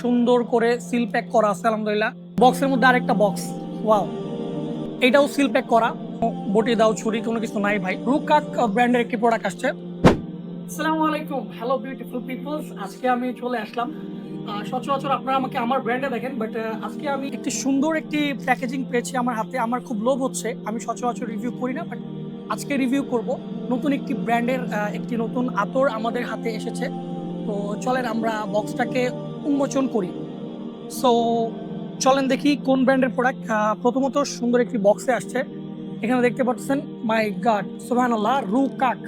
সুন্দর করে seal pack করা আছে আলহামদুলিল্লাহ। বক্সের মধ্যে আরেকটা বক্স ওয়াও এটাও সিল প্যাক করা। বটি দাও ছুরি কোনো কিছু নাই ভাই। রুকাক ব্র্যান্ডের একটি প্রোডাক্ট আসছে। আসসালামু আলাইকুম। হ্যালো বিউটিফুল পিপলস আজকে আমি চলে আসলাম। সচরাচর আপনারা আমাকে আমার ব্র্যান্ডে দেখেন বাট আজকে আমি একটি সুন্দর একটি প্যাকেজিং পেয়েছি আমার হাতে। আমার খুব লোভ হচ্ছে। আমি সচরাচর রিভিউ করি না বাট আজকে রিভিউ করব। নতুন একটি ব্র্যান্ডের একটি নতুন আতর আমাদের হাতে এসেছে। তো চলেন আমরা বক্সটাকে উন্মোচন করি। সো চলেন দেখি কোন ব্র্যান্ডের প্রোডাক্ট প্রথমত সুন্দর একটি বক্সে আসছে। এখানে দেখতে পাচ্ছেন মাই গাড সুবাহান আল্লাহ রু কাক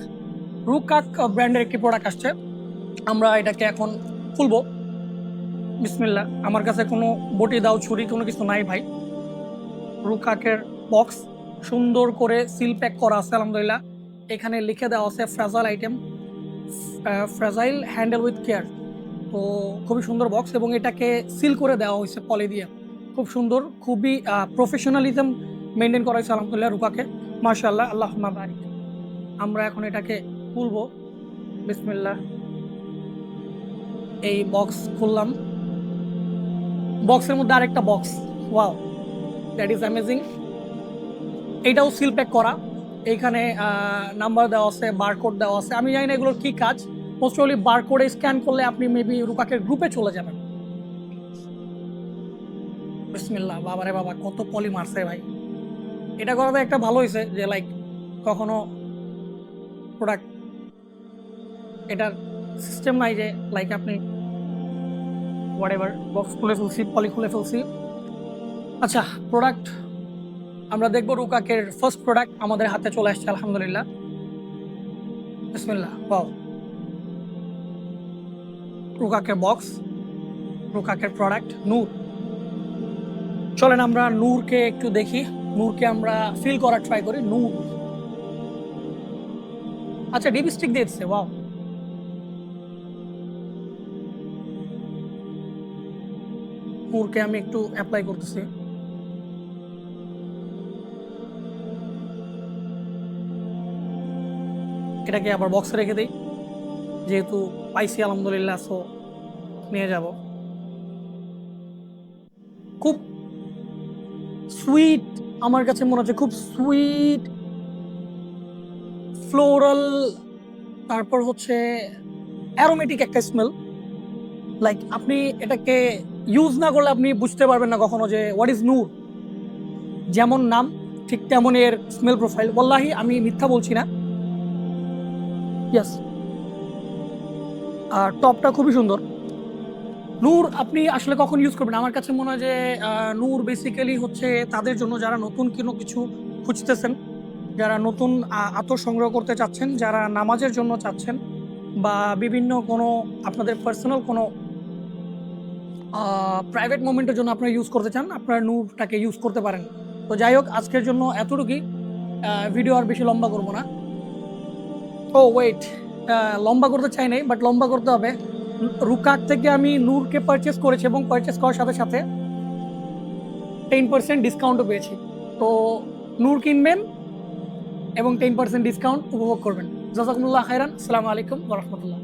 রু কাক ব্র্যান্ডের একটি প্রোডাক্ট আসছে। আমরা এটাকে এখন খুলবো। বিসমিল্লা আমার কাছে কোনো বটি দাও, ছুরি, কোনো কিছু নাই ভাই। রু কাকের বক্স সুন্দর করে সিল প্যাক করা আছে, আলহামদুলিল্লাহ। এখানে লিখে দেওয়া আছে fragile item fragile handle with care তো খুবই সুন্দর বক্স এবং এটাকে সিল করে দেওয়া হয়েছে পলি দিয়ে। খুব সুন্দর, খুবই প্রফেশনালিজম মেনটেন করা হয়েছে আলহামদুলিল্লাহ রুকাকে মাশাল্লাহ আল্লাহ বারিক। আমরা এখন এটাকে খুলবো। বিসমিল্লাহ। এই বক্স খুললাম। বক্সের মধ্যে আরেকটা box wow that is amazing এইটাও সিল প্যাক করা। এইখানে নাম্বার দেওয়া আছে বারকোড দেওয়া আছে। আমি জানি না এগুলোর কী কাজ। মোস্ট প্রবলি বারকোডে স্ক্যান করলে আপনি মেবি রুকাকের গ্রুপে চলে যাবেন। বিসমিল্লাহ, বাবারে বাবা, কত পলি মারছে ভাই। এটা করাতে একটা ভালো হয়েছে যে লাইক কখনো প্রোডাক্ট এটার সিস্টেম নাই যে লাইক আপনি হোয়াট এভার বক্স খুলে ফেলছি পলি খুলে ফেলছি। আচ্ছা প্রোডাক্ট আমরা দেখব রুকাকের ফার্স্ট প্রোডাক্ট আমাদের হাতে চলে আসছে, আলহামদুলিল্লাহ। বিসমিল্লাহ বাও রুকাকের বক্স রুকাকের প্রোডাক্ট নূর। চলেন আমরা নূরকে একটু দেখি। নূরকে আমরা ফিল করার ট্রাই করি, নূর। আচ্ছা ডিপস্টিক দিয়েছে ওয়াও নূরকে আমি একটু অ্যাপ্লাই করতেছি। এটাকে আবার বক্সে রেখে দিই। যেহেতু পাইছি, আলহামদুলিল্লাহ সো নিয়ে যাব। খুব সুইট আমার কাছে মনে হচ্ছে খুব সুইট ফ্লোরাল তারপর হচ্ছে অ্যারোমেটিক একটা স্মেল লাইক আপনি এটাকে ইউজ না করলে আপনি বুঝতে পারবেন না কখনো যে হোয়াট ইজ নূর যেমন নাম, ঠিক তেমন এর স্মেল প্রোফাইল বল্লাহি আমি মিথ্যা বলছি না। ইয়াস আর টপটা খুবই সুন্দর। নূর, আপনি আসলে কখন ইউজ করবেন? আমার কাছে মনে হয় যে নূর বেসিক্যালি হচ্ছে তাদের জন্য যারা নতুন কোনো কিছু খুঁজতেছেন, যারা নতুন আতর সংগ্রহ করতে চাচ্ছেন, যারা নামাজের জন্য চাচ্ছেন, বা বিভিন্ন কোনো আপনাদের পার্সোনাল কোনো প্রাইভেট মোমেন্টের জন্য আপনারা ইউজ করতে চান, আপনারা নূরটাকে ইউজ করতে পারেন। তো যাই হোক, আজকের জন্য এতটুকুই। ভিডিও আর বেশি লম্বা করব না। ও ওয়েট লম্বা করতে চাই নাই বাট লম্বা করতে হবে। রুকাক থেকে আমি নূরকে পারচেস করেছি এবং পারচেস করার সাথে সাথে টেন পার্সেন্ট ডিসকাউন্টও পেয়েছি। তো নূর কিনবেন এবং টেন পার্সেন্ট ডিসকাউন্ট উপভোগ করবেন। জাজাকুমুল্লাহ খাইরান আসসালামু আলাইকুম রহমতুল্লাহ।